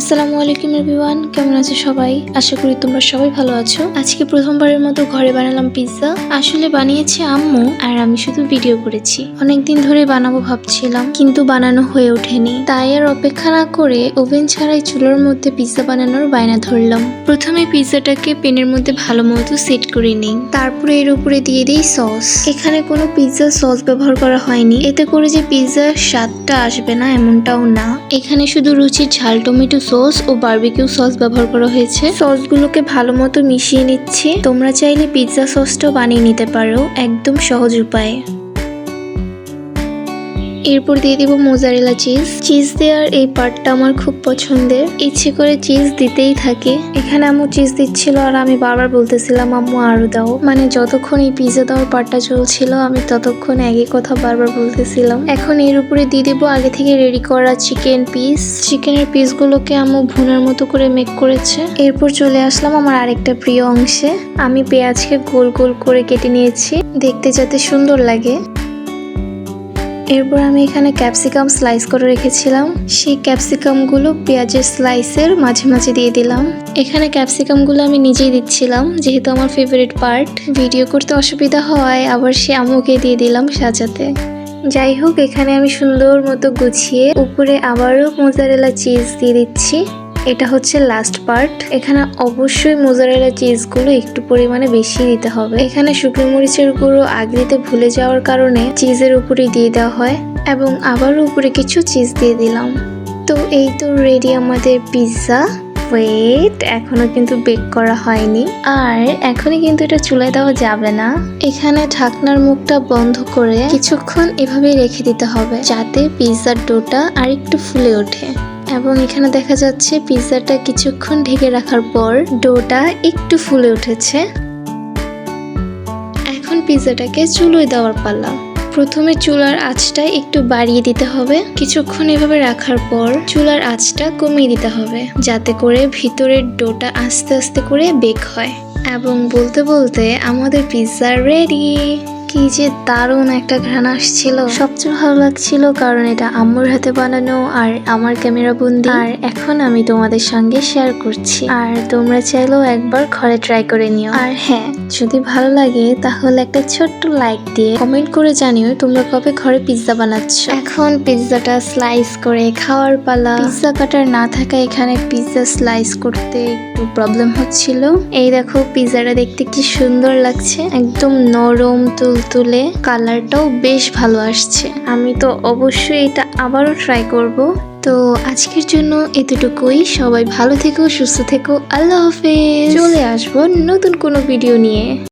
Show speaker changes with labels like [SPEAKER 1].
[SPEAKER 1] আসসালামু আলাইকুম এভরিওয়ান, কেমন আছো সবাই? আশা করি তোমরা সবাই ভালো আছো। আজকে প্রথমবারের মতো ঘরে বানালাম পিৎজা আসলে বানিয়েছে আম্মু আর আমি শুধু ভিডিও করেছি। অনেকদিন ধরে বানাবো ভাবছিলাম, কিন্তু বানানো হয়ে ওঠেনি। তাই আর অপেক্ষা না করে ওভেন ছাড়াই চুলোর মধ্যে পিৎজা বানানোর বায়না ধরলাম। প্রথমে পিৎজাটাকে পেনের মধ্যে ভালো মতো সেট করে নিই। তারপরে এর উপরে দিয়ে দিই সস এখানে কোনো পিৎজা সস ব্যবহার করা হয়নি। এতে করে যে পিৎজার স্বাদটা আসবে না, এমনটাও না। এখানে শুধু রুচির ঝাল টমেটো সস ও বার্বিকিউ সস ব্যবহার করা হয়েছে। সসগুলোকে ভালো মতো মিশিয়ে নিচ্ছি। তোমরা চাইলে পিৎজা সসটাও বানিয়ে নিতে পারো। একদম সহজ উপায়ে। এরপর দিয়ে দিব মোজারেলা চিজ চিজ দেওয়ার এই পার্টটা আমার খুব পছন্দের। ইচ্ছে করে চিজ দিতেই থাকে। এখানে আম্মু চিজ দিচ্ছিল আর আমি বারবার বলতেছিলাম, আম্মু, আরও দাও। মানে যতক্ষণ এই পিজা দেওয়ার পার্টটা চলছিল, আমি ততক্ষণ একই কথা বারবার বলতেছিলাম। এখন এর উপরে দিয়ে দেবো আগে থেকে রেডি করা চিকেন পিস চিকেনের পিসগুলোকে আম্মু ভুনার মতো করে মেক করেছে। এরপর চলে আসলাম আমার আরেকটা প্রিয় অংশে। আমি পেঁয়াজকে গোল গোল করে কেটে নিয়েছি। দেখতে যাতে সুন্দর লাগে। এরপর আমি এখানে ক্যাপসিকাম স্লাইস করে রেখেছিলাম। সেই ক্যাপসিকামগুলো পেঁয়াজের স্লাইসের মাঝে মাঝে দিয়ে দিলাম। এখানে ক্যাপসিকামগুলো আমি নিজেই দিচ্ছিলাম, যেহেতু আমার ফেভারিট পার্ট ভিডিও করতে অসুবিধা হয়, আবার সে আম্মুকে দিয়ে দিলাম সাজাতে। যাই হোক, এখানে আমি সুন্দর মতো গুছিয়ে উপরে আবারও মোজারেলা চিজ দিয়ে দিচ্ছি। এটা হচ্ছে লাস্ট পার্ট এখানে অবশ্যই মোজারেলা চিজগুলো একটু পরিমাণে বেশি দিতে হবে। এখানে শুকনো মরিচের গুঁড়ো আগে দিতে ভুলে যাওয়ার কারণে চিজের উপরে দিয়ে দেওয়া হয় এবং আবারও উপরে কিছু চিজ দিয়ে দিলাম। তো এই তো রেডি আমাদের পিৎজা ওয়েট এখনও কিন্তু বেক করা হয়নি। আর এখনই কিন্তু এটা চুলায় দেওয়া যাবে না। এখানে ঢাকনার মুখটা বন্ধ করে কিছুক্ষণ এভাবে রেখে দিতে হবে যাতে পিৎজার ডোটা আর একটু ফুলে ওঠে। এবং এখানে দেখা যাচ্ছে পিৎজাটা কিছুক্ষণ ঢেকে রাখার পর ডোটা একটু ফুলে উঠেছে। এখন পিৎজাটাকে চুলোয় দেওয়ার পালা। প্রথমে চুলার আঁচটা একটু বাড়িয়ে দিতে হবে। কিছুক্ষণ এভাবে রাখার পর চুলার আঁচটা কমিয়ে দিতে হবে, যাতে করে ভিতরের ডোটা আস্তে আস্তে করে বেক হয়। এবং বলতে বলতে আমাদের পিৎজা রেডি কি যে দারুণ একটা ঘ্রাণ আসছিল। সবচেয়ে ভালো লাগছিল কারণ এটা আম্মুর হাতে বানানো আর আমার ক্যামেরা বন্দি। আর এখন আমি তোমাদের সঙ্গে শেয়ার করছি। আর তোমরা চাইলেও একবার ঘরে ট্রাই করে নিও। আর হ্যাঁ যদি ভালো লাগে তাহলে একটা ছোট্ট লাইক দিয়ে কমেন্ট করে জানিও তোমরা কবে ঘরে পিৎজা বানাচ্ছ। এখন পিৎজাটা স্লাইস করে খাওয়ার পালা। পিৎজা কাটার না থাকা এখানে পিৎজা স্লাইস করতে একটু প্রবলেম হচ্ছিল। এই দেখো পিৎজাটা দেখতে কি সুন্দর লাগছে। একদম নরম তুলতুলে কালারটাও বেশ ভালো আসছে। আমি তো অবশ্যই এটা আবারও ট্রাই করব। তো আজকের জন্য এতটুকুই। সবাই ভালো থেকো, সুস্থ থেকো। আল্লাহ হাফেজ। চলে আসব নতুন কোনো ভিডিও নিয়ে।